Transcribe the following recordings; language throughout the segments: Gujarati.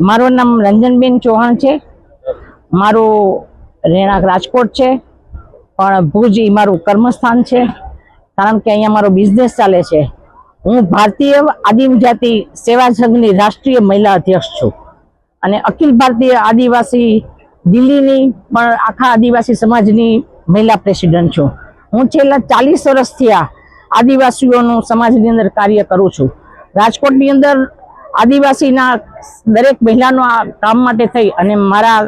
મારું નામ રંજનબેન ચૌહાણ છે. મારું રહેણાંક રાજકોટ છે. પણ ભુજ એ મારું કર્મસ્થાન છે. કારણ કે અહીંયા મારો બિઝનેસ ચાલે છે. હું ભારતીય આદિજાતિ સેવા સંઘની રાષ્ટ્રીય મહિલા અધ્યક્ષ છું. અને અખિલ ભારતીય આદિવાસી દિલ્હીની પણ આખા આદિવાસી સમાજની મહિલા પ્રેસિડેન્ટ છું. હું છેલ્લા ચાલીસ વર્ષથી આ આદિવાસીઓનું સમાજની અંદર કાર્ય કરું છું. રાજકોટની અંદર આદિવાસીના દરેક મહિલાનો આ કામ માટે થઈ અને મારા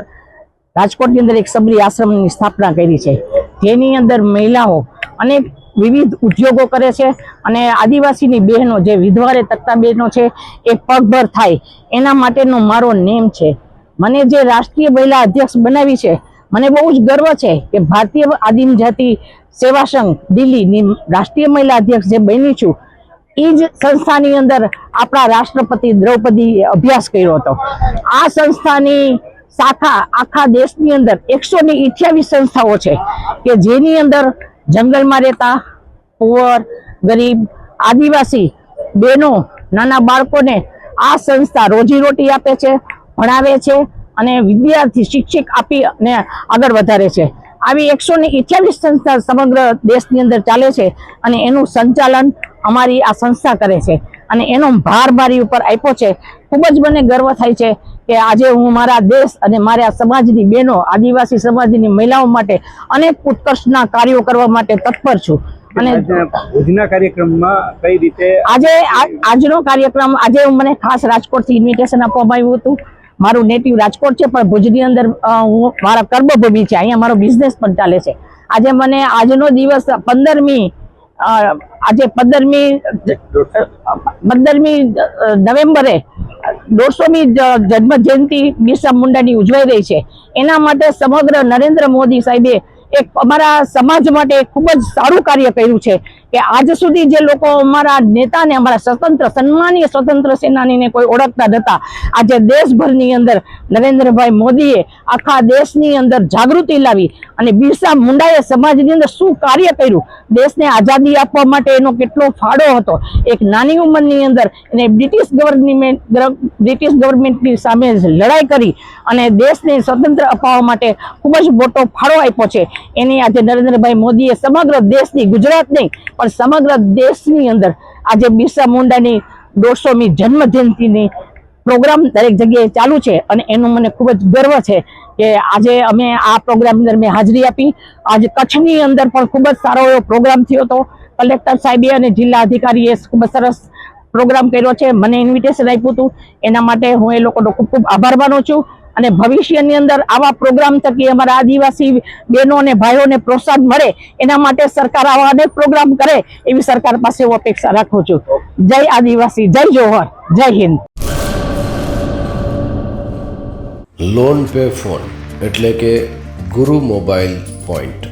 રાજકોટની અંદર એક સબરી આશ્રમની સ્થાપના કરી છે. જેની અંદર મહિલાઓ અનેક વિવિધ ઉદ્યોગો કરે છે અને આદિવાસીની બહેનો જે વિધવારે તકતા બહેનો છે, એ પગભર થાય. એના માટેનો મારો નેમ છે. મને જે રાષ્ટ્રીય મહિલા અધ્યક્ષ બનાવી છે, મને બહુ જ ગર્વ છે કે ભારતીય આદિમ જાતિ સેવા સંઘ દિલ્હીની રાષ્ટ્રીય મહિલા અધ્યક્ષ જે બની છું એ જ સંસ્થાની અંદર આપણા રાષ્ટ્રપતિ દ્રૌપદી અભ્યાસ કર્યો હતો. આ સંસ્થાની શાખા આખા દેશની અંદર એકસો ને અઠ્યાવીસ સંસ્થાઓ છે કે જેની અંદર જંગલમાં રહેતા પુઅર, ગરીબ, આદિવાસી, બહેનો, નાના બાળકોને આ સંસ્થા રોજીરોટી આપે છે, ભણાવે છે અને વિદ્યાર્થી શિક્ષક આપી અને આગળ વધારે છે. આવી એકસો ને અઠ્યાવીસ સંસ્થા સમગ્ર દેશની અંદર ચાલે છે અને એનું સંચાલન અમારી આ સંસ્થા કરે છે. અને એનો ભાર મારી ઉપર આપ્યો છે. ખૂબ જ મને ગર્વ થાય છે કે આજે હું મારા દેશ અને મારા સમાજની બહેનો આદિવાસી સમાજની મહિલાઓ માટે અનેક ઉત્કર્ષના કાર્યો કરવા માટે તત્પર છું. અને આજના કાર્યક્રમમાં કઈ રીતે આજે આજનો કાર્યક્રમ આજે મને ખાસ રાજકોટથી ઇન્વિટેશન આપવામાં આવ્યું હતું. મારું નેટિવ રાજકોટ છે, પણ ભુજની અંદર હું મારા કર્મભૂમિ છે. અહીંયા મારો બિઝનેસ પણ ચાલે છે. આજે મને આજનો દિવસ પંદરમી આજે પંદરમી પંદરમી નવેમ્બરે દોઢસોમી જન્મ જયંતિ બિરસા મુંડાની ઉજવાઈ રહી છે. એના માટે સમગ્ર નરેન્દ્ર મોદી સાહેબે એક અમારા સમાજ માટે ખૂબ જ સારું કાર્ય કર્યું છે કે આજ સુધી જે લોકો અમારા નેતાને, અમારા સ્વતંત્ર, સન્માનીય સ્વતંત્ર સેનાનીને કોઈ ઓળખતા નહોતા આજે દેશભરની અંદર નરેન્દ્રભાઈ મોદીએ આખા દેશની અંદર જાગૃતિ લાવી અને બિરસા મુંડાએ સમાજની અંદર શું કાર્ય કર્યું? દેશને આઝાદી આપવા માટે એનો કેટલો ફાળો હતો? એક નાની ઉંમરની અંદર એને બ્રિટિશ ગવર્મેન્ટ બ્રિટિશ ગવર્મેન્ટની સામે લડાઈ કરી અને દેશને સ્વતંત્ર અપાવવા માટે ખૂબ જ મોટો ફાળો આપ્યો છે. એની આજે નરેન્દ્રભાઈ મોદીએ સમગ્ર દેશની ગુજરાત નહીં પણ સમગ્ર દેશની અંદર આજે બિરસા મુંડાની દોઢસોમી જન્મ જયંતિની પ્રોગ્રામ દરેક જગ્યાએ ચાલુ છે અને એનું મને ખૂબ જ ગર્વ છે કે આજે અમે આ પ્રોગ્રામ અંદર મેં હાજરી આપી. આજે કચ્છની અંદર પણ ખૂબ જ સારો એવો પ્રોગ્રામ થયો હતો. કલેક્ટર સાહેબે અને જિલ્લા અધિકારીએ ખૂબ જ સરસ પ્રોગ્રામ કર્યો છે. મને ઇન્વિટેશન આપ્યું હતું. એના માટે હું એ લોકોનો ખૂબ ખૂબ આભાર માનું છું. અને ભવિષ્યની અંદર આવા પ્રોગ્રામ થકી અમારા આદિવાસી બહેનો અને ભાઈઓને પ્રોત્સાહન મળે, એના માટે સરકાર આવા અનેક પ્રોગ્રામ કરે, એવી સરકાર પાસે હું અપેક્ષા રાખું છું. જય આદિવાસી, જય જોહર, જય હિન્દ. લોન પે ફોન એટલે કે ગુરુ મોબાઈલ પોઈન્ટ.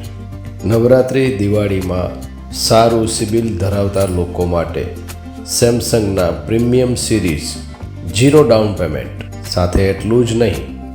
નવરાત્રિ દિવાળીમાં સારું સિબિલ ધરાવતા લોકો માટે સેમસંગના premium series, zero down payment. સાથે એટલું જ નહીં